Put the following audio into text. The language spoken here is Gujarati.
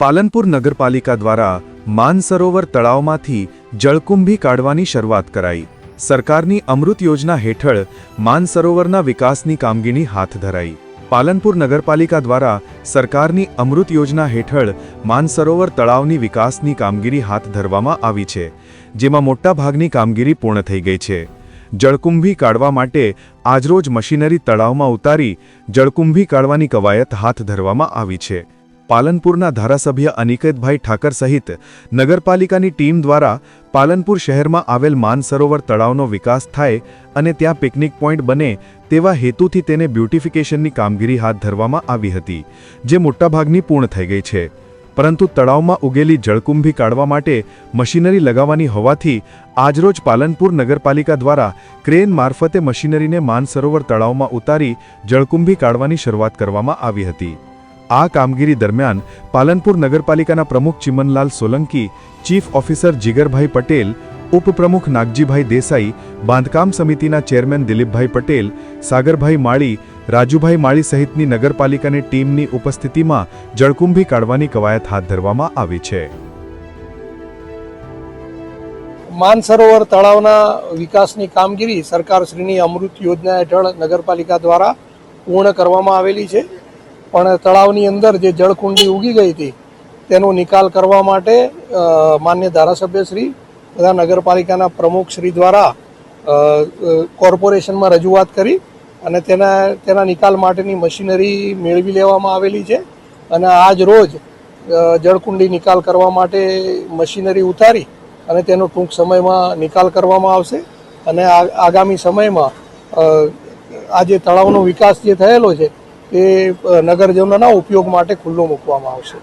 પાલનપુર નગરપાલિકા દ્વારા માનસરોવર તળાવમાંથી જળકુંભી કાઢવાની શરૂઆત કરાઈ. સરકારની અમૃત યોજના હેઠળ માનસરોવરના વિકાસની કામગીરી હાથ ધરાઈ. પાલનપુર નગરપાલિકા દ્વારા સરકારની અમૃત યોજના હેઠળ માનસરોવર તળાવની વિકાસની કામગીરી હાથ ધરવામાં આવી છે, જેમાં મોટાભાગની કામગીરી પૂર્ણ થઈ ગઈ છે. જળકુંભી કાઢવા માટે આજરોજ મશીનરી તળાવમાં ઉતારી જળકુંભી કાઢવાની કવાયત હાથ ધરવામાં આવી છે. પાલનપુરના ધારાસભ્ય અનિકેતભાઈ ઠાકર સહિત નગરપાલિકાની ટીમ દ્વારા પાલનપુર શહેરમાં આવેલ માનસરોવર તળાવનો વિકાસ થાય અને ત્યાં પિકનિક પોઈન્ટ બને તેવા હેતુથી તેને બ્યુટિફિકેશનની કામગીરી હાથ ધરવામાં આવી હતી, જે મોટાભાગની પૂર્ણ થઈ ગઈ છે. પરંતુ તળાવમાં ઉગેલી જળકુંભી કાઢવા માટે મશીનરી લગાવવાની હોવાથી આજરોજ પાલનપુર નગરપાલિકા દ્વારા ક્રેન મારફતે મશીનરીને માનસરોવર તળાવમાં ઉતારી જળકુંભી કાઢવાની શરૂઆત કરવામાં આવી હતી. આ કામગીરી દરમિયાન પાલનપુર નગરપાલિકાના પ્રમુખ ચિમનલાલ સોલંકી, ચીફ ઓફિસર જીગરભાઈ પટેલ, ઉપપ્રમુખ નાગજીભાઈ દેસાઈ, બાંધકામ સમિતિના ચેરમેન દિલીપભાઈ પટેલ, સાગરભાઈ માળી, રાજુભાઈ માળી સહિતની નગરપાલિકાની ટીમની ઉપસ્થિતિમાં જળકુંભી કાઢવાની કવાયત હાથ ધરવામાં આવી છે. માનસરોવર તળાવના વિકાસની કામગીરી સરકારશ્રીની અમૃત યોજના હેઠળ નગરપાલિકા દ્વારા પૂર્ણ કરવામાં આવેલી છે. પણ તળાવની અંદર જે જળકુંડી ઉગી ગઈ હતી, તેનો નિકાલ કરવા માટે માન્ય માન્ય ધારાસભ્યશ્રી તથા નગરપાલિકાના પ્રમુખશ્રી દ્વારા કોર્પોરેશનમાં રજૂઆત કરી અને તેના તેના નિકાલ માટેની મશીનરી મેળવી લેવામાં આવેલી છે અને આજ રોજ જળકુંડી નિકાલ કરવા માટે મશીનરી ઉતારી અને તેનો ટૂંક સમયમાં નિકાલ કરવામાં આવશે અને આગામી સમયમાં આ જે તળાવનો વિકાસ જે થયેલો છે અ, નગરજનોના ઉપયોગ માટે ખુલ્લો મૂકવામાં આવશે.